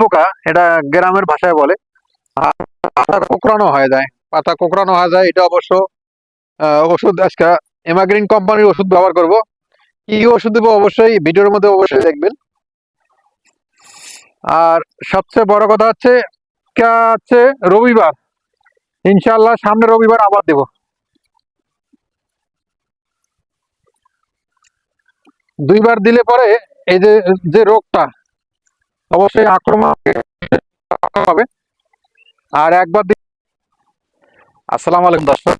পোকা এটা গ্রামের ভাষায় বলে। পাতা কোকড়ানো হয়ে যায়। পাতা কোকড়ানো হয়ে যায়, এটা অবশ্য ওষুধ আজকে এমাগ্রিন কোম্পানির ওষুধ ব্যবহার করব। কি ওষুধ দেবো অবশ্যই, ভিডিওর মধ্যে অবশ্যই দেখবেন। আর সবচেয়ে বড় কথা হচ্ছে, কা হচ্ছে রবিবার। ইনশাল্লাহ সামনে রবিবার আবার দেব। দুইবার দিলে পরে এই যে যে রোগটা অবশ্যই আক্রমণ হবে। আর একবার আসসালামু আলাইকুম দর্শক।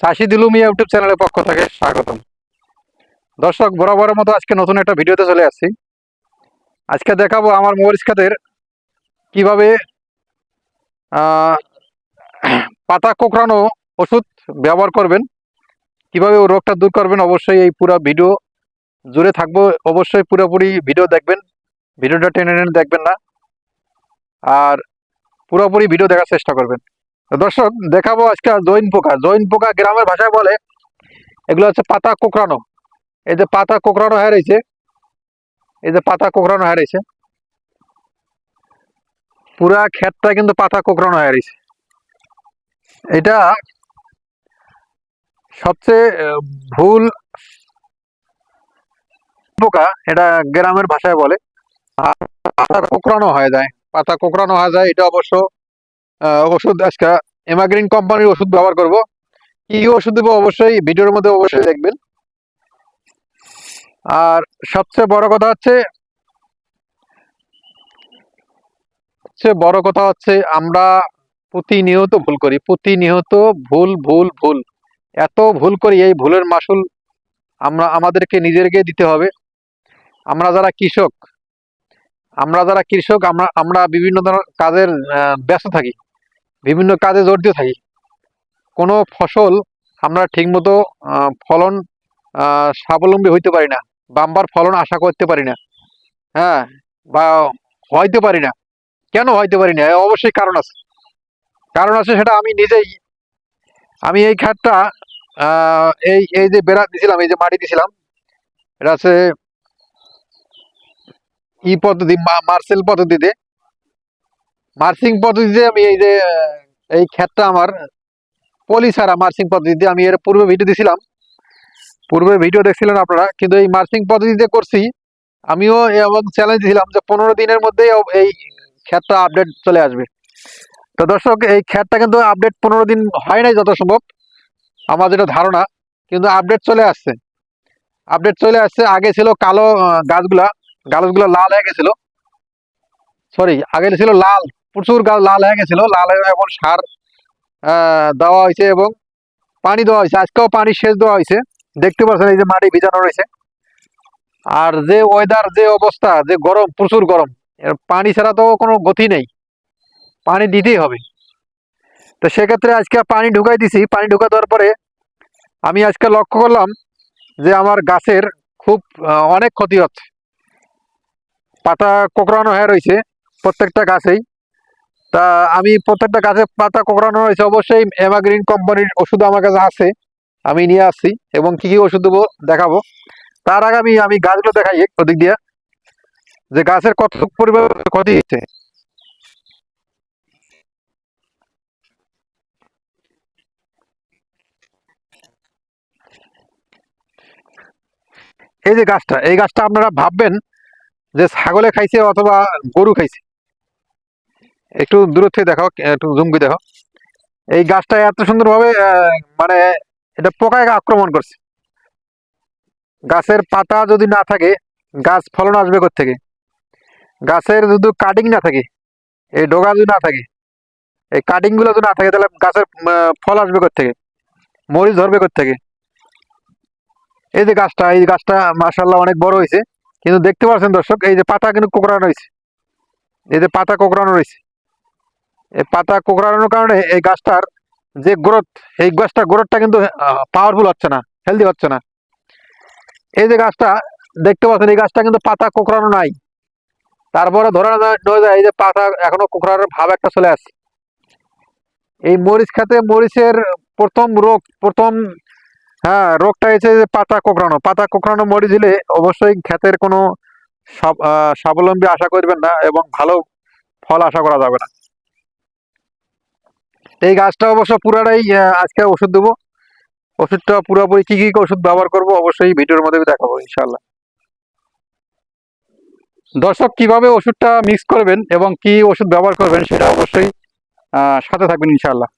চাষি দিলুম ইউটিউব চ্যানেলের পক্ষ থেকে স্বাগতম। দর্শক, বরাবরের মতো আজকে নতুন একটা ভিডিওতে চলে আসছি। আজকে দেখাবো আমার মরিচ খাতের কীভাবে পাতা কোঁকড়ানো ওষুধ ব্যবহার করবেন, কীভাবে ও রোগটা দূর করবেন, অবশ্যই এই পুরো ভিডিও জুড়ে থাকব। অবশ্যই পুরোপুরি ভিডিও দেখবেন। ভিডিওটা টেনে টেনে দেখবেন না। আর পুরোপুরি ভিডিও দেখার চেষ্টা করবেন। দর্শক, দেখাবো আজকে জৈন পোকা। জৈন পোকা গ্রামের ভাষায় বলে, এগুলো হচ্ছে পাতা কোঁকড়ানো। এই যে পাতা কোঁকড়ানো হয়ে রয়েছে, এই যে পাতা কোঁকড়ানো হয়ে রয়েছে। পুরা ক্ষেতটা কিন্তু পাতা কোঁকড়ানো হয়ে রয়েছে। এটা সবচেয়ে ভুল পোকা, এটা গ্রামের ভাষায় বলে। পাতা কোঁকড়ানো হয়ে যায়। পাতা কোঁকড়ানো হয়ে যায়, এটা অবশ্য ওষুধ আজকে এমাগ্রিন কোম্পানির ওষুধ ব্যবহার করব। কি ওষুধ দেবো অবশ্যই ভিডিওর মধ্যে অবশ্যই দেখবেন। আর সবচেয়ে বড় কথা হচ্ছে, সবচেয়ে বড় কথা হচ্ছে আমরা প্রতিনিয়ত ভুল করি। প্রতিনিয়ত ভুল ভুল ভুল। এত ভুল করি, এই ভুলের মাসুল আমরা, আমাদেরকে নিজেদেরকে দিতে হবে। আমরা যারা কৃষক আমরা যারা কৃষক আমরা আমরা বিভিন্ন ধরনের কাজের ব্যস্ত থাকি। বিভিন্ন কাজে জড়িত থাকি। কোনো ফসল আমরা ঠিকমতো ফলন স্বাবলম্বী হইতে পারি না বাম্বার ফলন আশা করতে পারি না। হ্যাঁ বা হইতে পারি না। কেন হইতে পারি না? অবশ্যই কারণ আছে। কারণ আছে সেটা আমি নিজেই আমি এই আহ, এই এই যে বেড়া দিছিলাম এই যে মাটি দিছিলাম এটা আছে ই পদ্ধতি মার্সেল পদ্ধতিতে। মার্সিং পদ্ধতিতে আমি এই যে, এই ক্ষেতটা আমার পলি ছাড়া মার্সিং পদ্ধতিতে আমি এর পূর্বে ভিডিও দিছিলাম। পূর্বে ভিডিও দেখছিলেন আপনারা, কিন্তু এই মার্সিং পদ্ধতিতে করছি। আমিও এবং চ্যালেঞ্জ দিছিলাম যে পনেরো দিনের মধ্যে এই ক্ষেতটা আপডেট চলে আসবে। তো দর্শক, এই ক্ষেতটা কিন্তু আপডেট পনেরো দিন হয় নাই যত সম্ভব, আমার যেটা ধারণা, কিন্তু আপডেট চলে আসছে। আপডেট চলে আসছে, আগে ছিল কালো গাছগুলা গাছগুলো লাল হয়ে গেছিল। সরি আগে ছিল লাল, প্রচুর গাছ লাল হয়ে গেছিল। লাল হয়ে এখন সার দেওয়া হয়েছে এবং পানি দেওয়া হয়েছে। আজকেও পানি সেচ দেওয়া হয়েছে। দেখতে পাচ্ছেন এই যে মাটি ভিজানো রয়েছে। আর যে ওয়েদার যে অবস্থা, যে গরম, প্রচুর গরম, এর পানি ছাড়া তো কোনো গতি নেই। পানি দিতেই হবে। তো সেক্ষেত্রে আজকে পানি ঢুকাই দিছি। পানি ঢুকা দেওয়ার পরে আমি আজকে লক্ষ্য করলাম যে আমার গাছের খুব অনেক ক্ষতি হচ্ছে। পাতা কোঁকড়ানো হয়ে রয়েছে, প্রত্যেকটা গাছেই। তা আমি প্রত্যেকটা গাছে পাতা কোঁকড়ানো রয়েছে অবশ্যই এমাগ্রিন কোম্পানির ওষুধ আমার কাছে আছে, আমি নিয়ে আসছি এবং কি কি ওষুধ দেবো দেখাবো। তার আগে আমি আমি গাছগুলো দেখাই ওদিক দিয়ে, যে গাছের কত পরিমাণ ক্ষতি হচ্ছে এই যে গাছটা, এই গাছটা আপনারা ভাববেন যে ছাগলে খাইছে অথবা গরু খাইছে। একটু দূর থেকে দেখাও, একটু জুম দেখো এই গাছটা এত সুন্দরভাবে মানে এটা পোকায় আক্রমণ করছে। গাছের পাতা যদি না থাকে, গাছ ফলন আসবে থেকে গাছের যদি কাটিং না থাকে, এই ডগা যদি না থাকে, এই কাটিংগুলো যদি না থাকে, তাহলে গাছের ফল আসবে থেকে মরিচ ধরবে থেকে এই যে গাছটা, এই গাছটা মাশাল্লাহ অনেক বড় হয়েছে কিন্তু দেখতে পাচ্ছেন দর্শক, এই যে পাতা কিন্তু কোকড়ানো রয়েছে এই যে পাতা কোকড়ানো রয়েছে। এই পাতা কোকড়ানোর কারণে এই গাছটার যে গ্রোথ, এই গাছটা গ্রোথটা কিন্তু পাওয়ারফুল হচ্ছে না হেলদি হচ্ছে না। এই যে গাছটা, দেখতে পাচ্ছেন, এই গাছটা কিন্তু পাতা কোকড়ানো নাই। তারপরে ধরে নেওয়া যায়, এই যে পাতা এখনও কোকড়ানোর ভাব একটা চলে আসছে। এই মরিচ খাতে মরিচের প্রথম রোগ, প্রথম হ্যাঁ রোগটা হচ্ছে পাতা কোকড়ানো পাতা কোকড়ানো মরিচ দিলে অবশ্যই ক্ষেতের কোনো স্বাবলম্বী আশা করবেন না এবং ভালো ফল আশা করা যাবে না। এই গাছটা অবশ্য পুরাটাই আজকে ওষুধ দেবো। ওষুধটা পুরোপুরি কি কি ওষুধ ব্যবহার করব অবশ্যই ভিডিওর মধ্যে দেখাবো ইনশাল্লাহ দর্শক, কীভাবে ওষুধটা মিক্স করবেন এবং কি ওষুধ ব্যবহার করবেন সেটা অবশ্যই সাথে থাকবেন ইনশাল্লাহ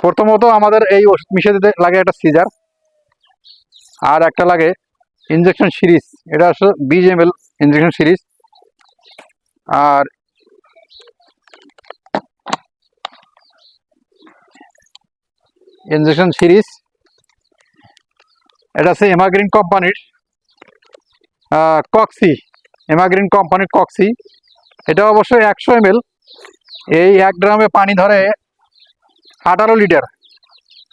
প্রথমত আমাদের এই ওষুধ মিশিয়ে দিতে লাগে একটা সিজার আর একটা লাগে ইনজেকশন সিরিজ এটা হচ্ছে বিশ এম এল ইনজেকশন সিরিজ আর ইনজেকশন সিরিজ এটা হচ্ছে এমাগ্রিন কোম্পানির কক্সি এমাগ্রিন কোম্পানির কক্সি এটা অবশ্যই একশো এম এই এক ড্রামে পানি ধরে আঠারো লিটার।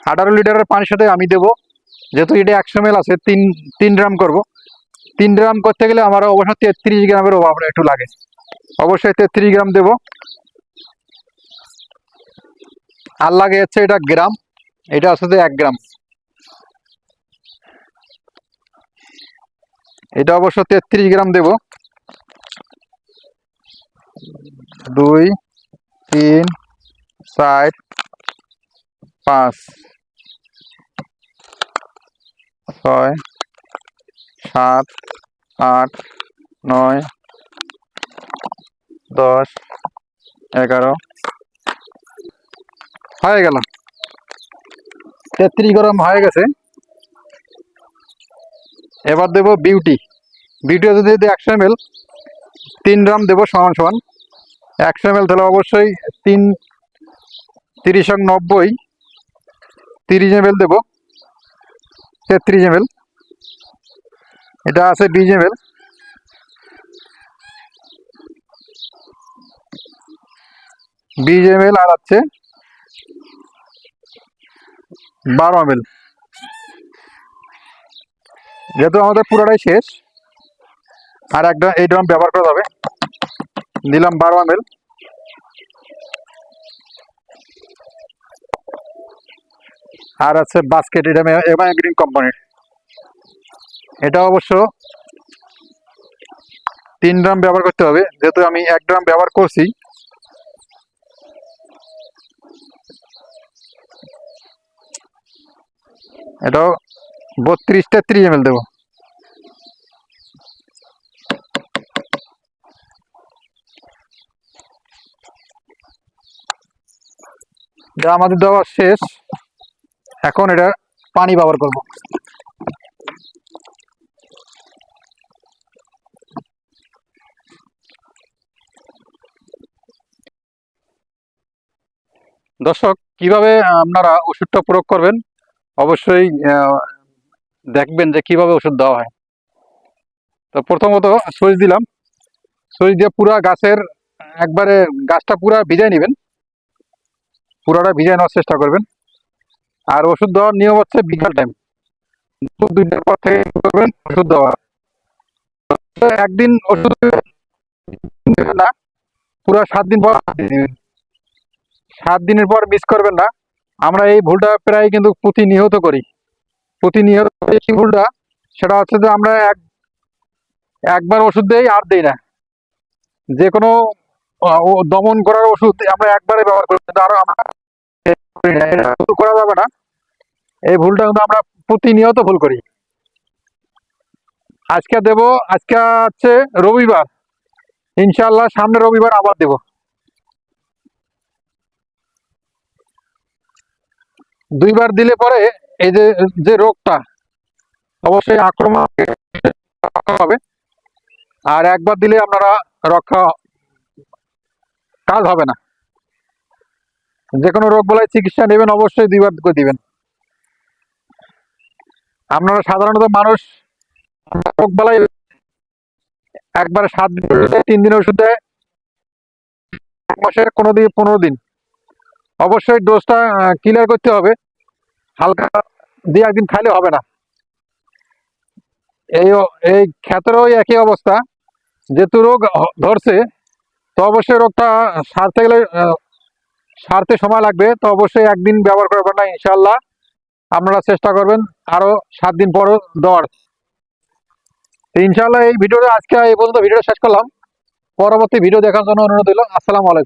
আঠারো লিটারের পানির সাথে আমি দেবো। যেহেতু এটা একশো মেল আছে, তিন তিন ড্রাম করব। তিন ড্রাম করতে গেলে আমার অবশ্যই তেত্রিশ গ্রামের অভাব একটু লাগে। অবশ্যই তেত্রিশ গ্রাম দেবো। আর লাগে হচ্ছে এটা গ্রাম। এটা আসলে এক গ্রাম। এটা অবশ্য তেত্রিশ গ্রাম দেব। দুই, তিন, চার পাঁচ, ছয়, সাত, আট, নয়, দশ, এগারো। হয়ে গেল। তেত্রিশ গরম হয়ে গেছে। এবার দেবো বিউটি। বিউটি যদি দিই একশো এম এল তিন গ্রাম দেবো সমান সমান। একশো এম এল তাহলে অবশ্যই তিন, তিরিশ নব্বই। তিরিশ এম দেবো। তেত্রিশ এম এটা আছে বিশ এম বিশ এম আর আছে বারো এম যেহেতু আমাদের পুরোটাই শেষ, আর একটা এই ড্রাম ব্যবহার করা যাবে। দিলাম বারো এম আর আছে বাস্কেট এটা এমআই গ্রিন কোম্পানির এটা অবশ্য তিন ড্রাম ব্যবহার করতে হবে। যেহেতু আমি এক ড্রাম ব্যবহার করছি, এটাও বত্রিশ তেত্রিশ এম দেবো। এটা আমাদের দেওয়া শেষ। এখন এটা পানি ব্যবহার করব। দর্শক, কীভাবে আপনারা ওষুধটা প্রয়োগ করবেন? অবশ্যই দেখবেন যে কীভাবে ওষুধ দেওয়া হয়। তো প্রথমত সুইচ দিলাম। সুইচ দিয়ে পুরা গাছের, একবারে গাছটা পুরা ভিজাই নেবেন। পুরাটা ভিজাই নেওয়ার চেষ্টা করবেন। আর ওষুধ দেওয়ার নিয়ম হচ্ছে বিকাল টাইম দুপুর দুইটার পর থেকে করবেন ওষুধ দেওয়া। একদিন ওষুধ দেবেন না, পুরো সাত দিন পর সাত দিনের পর মিস করবেন না। আমরা এই ভুলটা প্রায় কিন্তু প্রতিনিহত করি। প্রতিনিহত এই ভুলটা। সেটা হচ্ছে যে আমরা এক, একবার ওষুধ দেই আর দেই না। যে কোনো দমন করার ওষুধ আমরা একবারে ব্যবহার করি। আরও আমরা করা যাবে না। এই ভুলটা কিন্তু আমরা প্রতিনিয়ত ভুল করি। আজকে দেব, আজকে হচ্ছে রবিবার। ইনশাল্লাহ সামনে রবিবার আবার দেব। দুইবার দিলে পরে এই যে যে রোগটা, অবশ্যই আক্রমণ হবে। আর একবার দিলে আপনারা রক্ষা, কাজ হবে না। যে কোনো রোগ বলায় চিকিৎসা নেবেন, অবশ্যই দুইবার করে দিবেন। আপনারা সাধারণত মানুষ রোগ একবারে সাত দিন তিন দিন ওষুধ দেয় মাসের কোনো দিন পনেরো দিন। অবশ্যই ডোজটা ক্লিয়ার করতে হবে। হালকা দিয়ে একদিন খাইলে হবে না। এই এই ক্ষেতেরও একই অবস্থা। যেহেতু রোগ ধরছে, তো অবশ্যই রোগটা সারতে গেলে সারতে সময় লাগবে। তো অবশ্যই একদিন ব্যবহার করবেন না ইনশাল্লাহ আপনারা চেষ্টা করবেন আরও সাত দিন পরও দেওয়ার। ইনশাল্লাহ এই ভিডিওটা আজকে এই পর্যন্ত ভিডিওটা শেষ করলাম। পরবর্তী ভিডিও দেখার জন্য অনুরোধ হলো আসসালামু আলাইকুম।